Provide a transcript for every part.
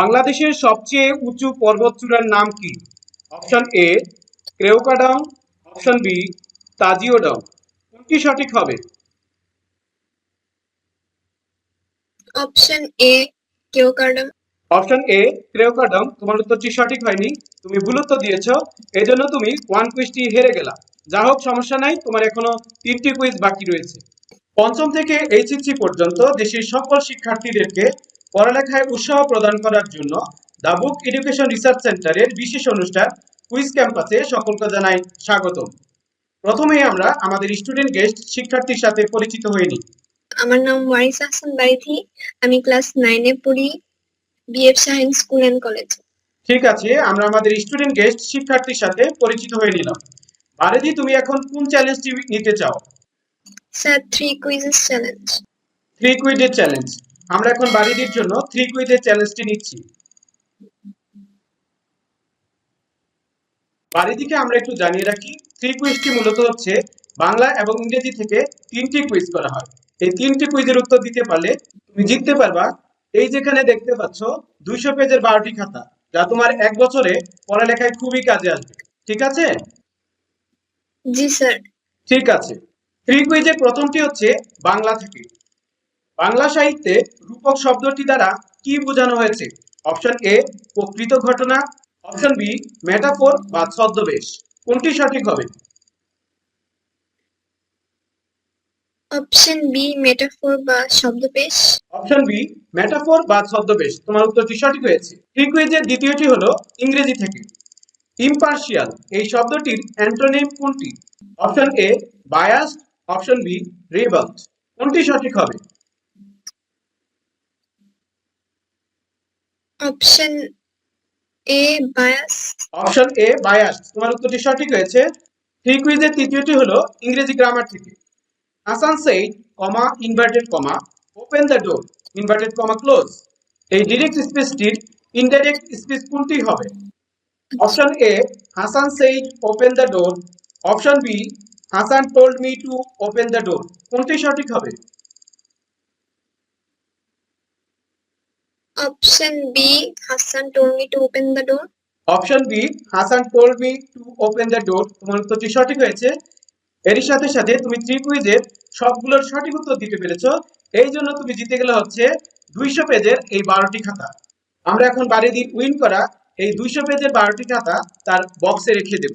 বাংলাদেশের সবচেয়ে উঁচু পর্বতচূড়ার নাম কি? Option A Keokradong option B Tajingdong কোনটি সঠিক হবে? অপশন এ কেওকার্ডাম অপশন এ ক্রেওকাডং তোমার উত্তরটি সঠিক হয়নি। তুমি ভুল উত্তর দিয়েছ। এই জন্য তুমি ওয়ান কুইজটি হেরে গেলা। যা হোক সমস্যা নাই। তোমার এখনও তিনটি কুইজ বাকি রয়েছে। পঞ্চম থেকে এইচএসসি পর্যন্ত দেশের সকল শিক্ষার্থীদেরকে পড়ালেখায় উৎসাহ প্রদান করার জন্য দ্য বুক এডুকেশন রিসার্চ সেন্টারের বিশেষ অনুষ্ঠান কুইজ ক্যাম্পাসে সকলকে জানাই স্বাগতম। প্রথমে আমরা আমাদের স্টুডেন্ট গেস্ট শিক্ষার্থীর সাথে পরিচিত হয়ে নিই। আমার নাম ওয়ারিস হাসান বাইথি আমি ক্লাস নাইনে পড়ি BF science school and college. ঠিক আছে আমরা আমাদের স্টুডেন্ট গেস্ট শিক্ষার্থীর সাথে পরিচিত হয়ে নিলাম। বারেদি তুমি এখন কোন চ্যালেঞ্জটি নিতে চাও? Sir three quizzes challenge three কুইজের challenge আমরা এখন বারিদির জন্য থ্রি কুইজের চ্যালেঞ্জটি নিচ্ছি। বারিদিকে আমরা একটু জানিয়ে রাখি থ্রি কুইজটি মূলত হচ্ছে বাংলা এবং ইংরেজি থেকে তিনটি কুইজ করা হয়। এই তিনটি কুইজের উত্তর দিতে পারলে তুমি জিততে পারবা। এই যেখানে দেখতে পাচ্ছ দুইশো পেজের বারোটি খাতা যা তোমার এক বছরে পড়ালেখায় খুবই কাজে আসবে। ঠিক আছে? জি স্যার। ঠিক আছে। থ্রি কুইজের প্রথমটি হচ্ছে বাংলা থেকে। বাংলা সাহিত্যে রূপক শব্দটি দ্বারা কি বোঝানো হয়েছে? অপশন এ প্রকৃত ঘটনা। অপশন বি মেটাফোর বা ছদ্মবেশ। কোনটি সঠিক হবে? অপশন বি মেটাফোর বা শব্দপেশ অপশন বি মেটাফোর বা ছদ্মবেশ। তোমার উত্তরটি সঠিক হয়েছে। কুইজের দ্বিতীয়টি হলো ইংরেজি থেকে। ইম্পার্শিয়াল এই শব্দটির অ্যান্টোনিম কোনটি? Option A biased option B revolt কোনটি সঠিক হবে? Option A bias option A bias তোমার উত্তরটি সঠিক হয়েছে। থ্রি কুইজের তৃতীয়টি হলো ইংরেজি গ্রামার থেকে Hasan said comma inverted comma open the door inverted comma close এই ডিরেক্ট স্পেসটির ইনডাইরেক্ট স্পেস কোনটি হবে? Option A Hasan said open the door option B Hasan told me to open the door কোনটি সঠিক হবে? Option B Hasan told me to open the door. Option B Hasan told me to open the door তোমার উত্তরটি সঠিক হয়েছে। এরই সাথে সাথে তুমি থ্রি কুইজের সবগুলোর সঠিক উত্তর দিতে পেরেছ। এই জন্য তুমি জিতে গেলে হচ্ছে দুইশো পেজের এই বারোটি খাতা। আমরা এখন বাড়ি দিন উইন করা এই দুইশো পেজের বারোটি খাতা তার বক্সে রেখে দেব।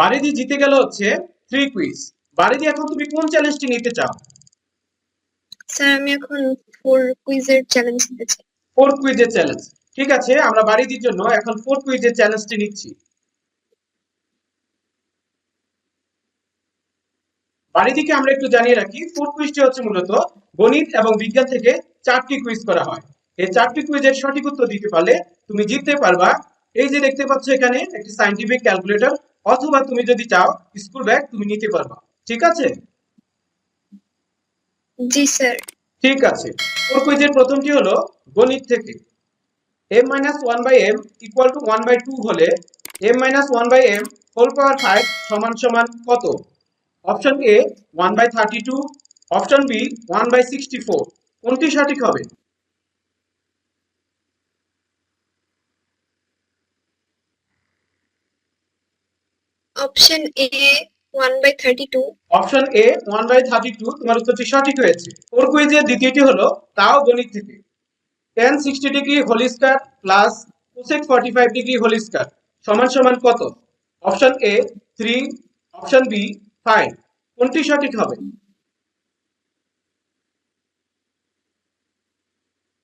বারিদি জিতে গেল হচ্ছে থ্রি কুইজ বারিদি এখন তুমি কোন চ্যালেঞ্জটি নিতে চাও? স্যার আমি এখন ফোর কুইজের চ্যালেঞ্জ নিতে চাই। ফোর কুইজের চ্যালেঞ্জ ঠিক আছে আমরা বারিদির জন্য এখন ফোর কুইজের চ্যালেঞ্জটি নিচ্ছি। বারিদিকে আমরা একটু জানিয়ে রাখি ফোর কুইজটি হচ্ছে মূলত গণিত এবং বিজ্ঞান থেকে চারটি কুইজ করা হয়। এই চারটি কুইজের সঠিক উত্তর দিতে পারলে তুমি জিততে পারবা। এই যে দেখতে পাচ্ছ এখানে একটি সাইন্টিফিক ক্যালকুলেটর অথবা তুমি যদি চাও স্কুল ব্যাগ তুমি নিতে পারবা। ঠিক আছে? জি স্যার। ঠিক আছে। ফোর কুইজের প্রথমটি হলো গণিত থেকে। m minus one by M equal to one by two হলে m minus one by M whole power five সমান সমান কত? Option A one by thirty two option B one by sixty four কোনটি সঠিক হবে? Option A one by thirty two option A one by thirty two তোমার উত্তরটি সঠিক হয়েছে। ফোর কুইজের দ্বিতীয়টি হলো তাও গণিত থেকে। Tan sixty degree whole square plus cosec forty five degree whole square সমান সমান কত? Option A three option B five কোনটি সঠিক হবে?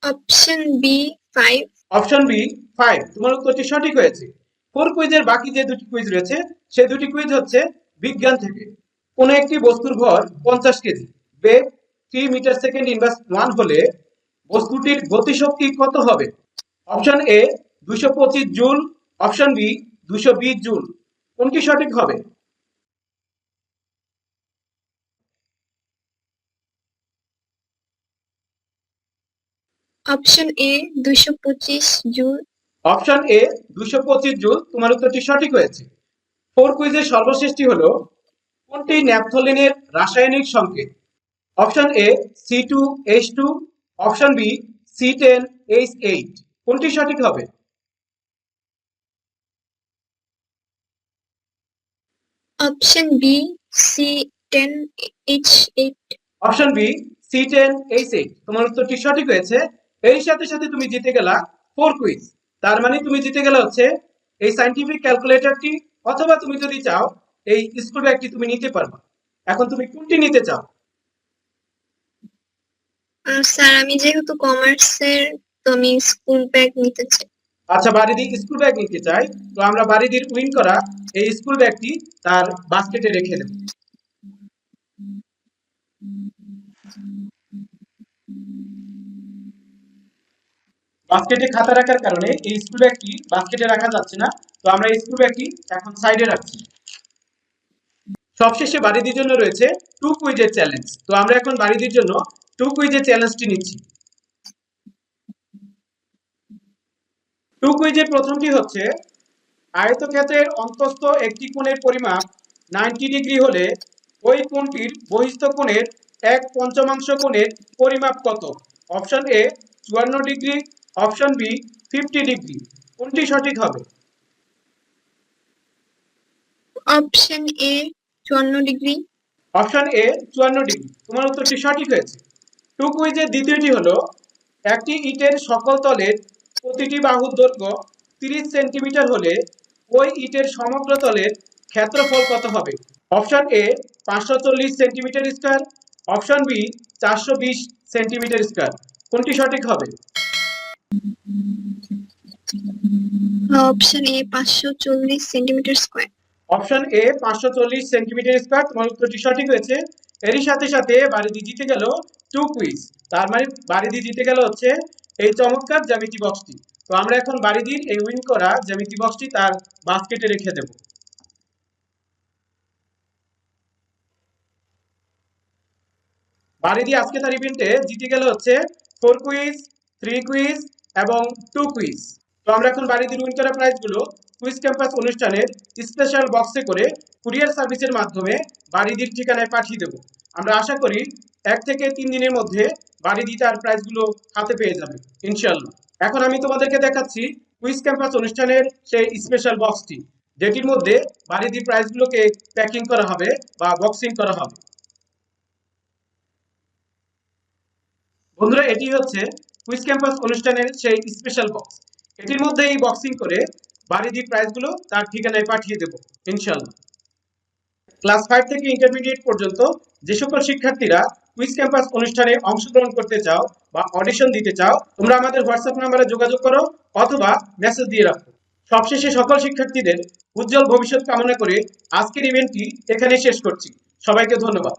Option B five option B five তোমার উত্তরটি সঠিক হয়েছে। ফোর কুইজের বাকি যে দুটি কুইজ রয়েছে, সে দুটি কুইজ হচ্ছে বিজ্ঞান থেকে। কোনো একটি বস্তুর ভর পঞ্চাশ কেজি। বেগ three metre second inverse one হলে বস্তুটির গতিশক্তি কত হবে? অপশন এ দুশো পঁচিশ জুল। অপশন বি দুশো বিশ জুল। কোনটি সঠিক হবে? অপশন এ দুইশো পঁচিশ জুল। অপশন এ দুশো পঁচিশ জুল তোমার উত্তরটি সঠিক হয়েছে। ফোর কুইজের সর্বশেষটি হলো কোনটি ন্যাপথলিনের রাসায়নিক সংকেত? Option A C two H two option B C ten H eight. কোনটি সঠিক হবে? Option B C ten H eight. Option B C ten H eight. তোমার উত্তরটি সঠিক হয়েছে। এর সাথে সাথে তুমি জিতে গেলা ফোর কুইজ। তার মানে তুমি জিতে গেলে হচ্ছে এই সাইন্টিফিক ক্যালকুলেটরটি অথবা তুমি যদি চাও এই স্কুল ব্যাগটি তুমি নিতে পারবা। এখন তুমি কোনটি নিতে চাও? স্যার আমি যেহেতু কমার্সের তো আমি স্কুল ব্যাগ নিতে চাই। আচ্ছা বাড়িদি স্কুল ব্যাগ নিতে চাই। তো আমরা বাড়িদির উইন করা এই স্কুল ব্যাগটি তার বাস্কেটে রেখে দেব। বাস্কেটে খাতা রাখার কারণে এই স্কুল ব্যাগটি বাস্কেটে রাখা যাচ্ছে না। তো আমরা এই স্কুল ব্যাগটি এখন সাইডে রাখছি। সবশেষে বাড়িদির জন্য রয়েছে টু কুইজের চ্যালেঞ্জ তো আমরা এখন বাড়িদির জন্য টু কুইজের চ্যালেঞ্জটি নিচ্ছি। টু কুইজের প্রথমটি হচ্ছে, আয়তক্ষেত্রের অন্তস্থ একটি কোণের পরিমাপ নাইনটি ডিগ্রি হলে ওই কোণটির বহিস্থ কোণের এক পঞ্চমাংশ কোণের পরিমাপ কত? অপশন এ চুয়ান্ন degree option B fifty degree কোনটি সঠিক হবে? অপশন এ চুয়ান্ন ডিগ্রি অপশন এ চুয়ান্ন ডিগ্রি তোমার উত্তরটি সঠিক হয়েছে। টু কুইজের দ্বিতীয়টি হলো একটি ইটের সকল তলের প্রতিটি বাহুর দৈর্ঘ্য তিরিশ সেন্টিমিটার হলে ওই ইটের সমগ্র তলের ক্ষেত্রফল কত হবে? অপশন এ পাঁচশো চল্লিশ সেন্টিমিটার স্কোয়ার। অপশন বি চারশো বিশ সেন্টিমিটার স্কোয়ার। কোনটি সঠিক হবে? অপশন এ পাঁচশো চল্লিশ সেন্টিমিটার স্কোয়ার অপশন এ পাঁচশো চল্লিশ সেন্টিমিটার তোমার উত্তরটি সঠিক হয়েছে। এরই সাথে সাথে বাড়িদি জিতে গেল টু কুইজ তার মানে জিতে গেল হচ্ছে এই চমৎকার জ্যামিতি বক্সটি তো আমরা এখন এই উইন করা জ্যামিতি বক্সটি তার বাস্কেটে রেখে দেব। বাড়িদি আজকে তার ইভেন্টে জিতে গেল হচ্ছে ফোর কুইজ থ্রি কুইজ এবং টু কুইজ তো আমরা এখন বাড়িদির উইন করা প্রাইজগুলো কুইজ ক্যাম্পাস অনুষ্ঠানের স্পেশাল বক্সে করে কুরিয়ার সার্ভিসের মাধ্যমে বাড়িদির ঠিকানায় পাঠিয়ে দেব। আমরা আশা করি এক থেকে তিন দিনের মধ্যে বাড়িদি তার প্রাইজগুলো হাতে পেয়ে যাবে ইনশাল্লাহ এখন আমি তোমাদেরকে দেখাচ্ছি কুইজ ক্যাম্পাস অনুষ্ঠানের সেই স্পেশাল বক্সটি যেটির মধ্যে বাড়িদি প্রাইজগুলোকে প্যাকিং করা হবে বা বক্সিং করা হবে। বন্ধুরা, এটি হচ্ছে কুইজ ক্যাম্পাস অনুষ্ঠানের সেই স্পেশাল বক্স এটির মধ্যে এই বক্সিং করে বাড়িদি প্রাইজগুলো তার ঠিকানায় পাঠিয়ে দেব ইনশাল্লাহ ক্লাস ফাইভ থেকে ইন্টারমিডিয়েট পর্যন্ত যে সকল শিক্ষার্থীরা কুইজ ক্যাম্পাস অনুষ্ঠানে অংশগ্রহণ করতে চাও বা অডিশন দিতে চাও, তোমরা আমাদের হোয়াটসঅ্যাপ নাম্বারে যোগাযোগ করো অথবা মেসেজ দিয়ে রাখো। সবশেষে সকল শিক্ষার্থীদের উজ্জ্বল ভবিষ্যৎ কামনা করে আজকের ইভেন্টটি এখানে শেষ করছি। সবাইকে ধন্যবাদ।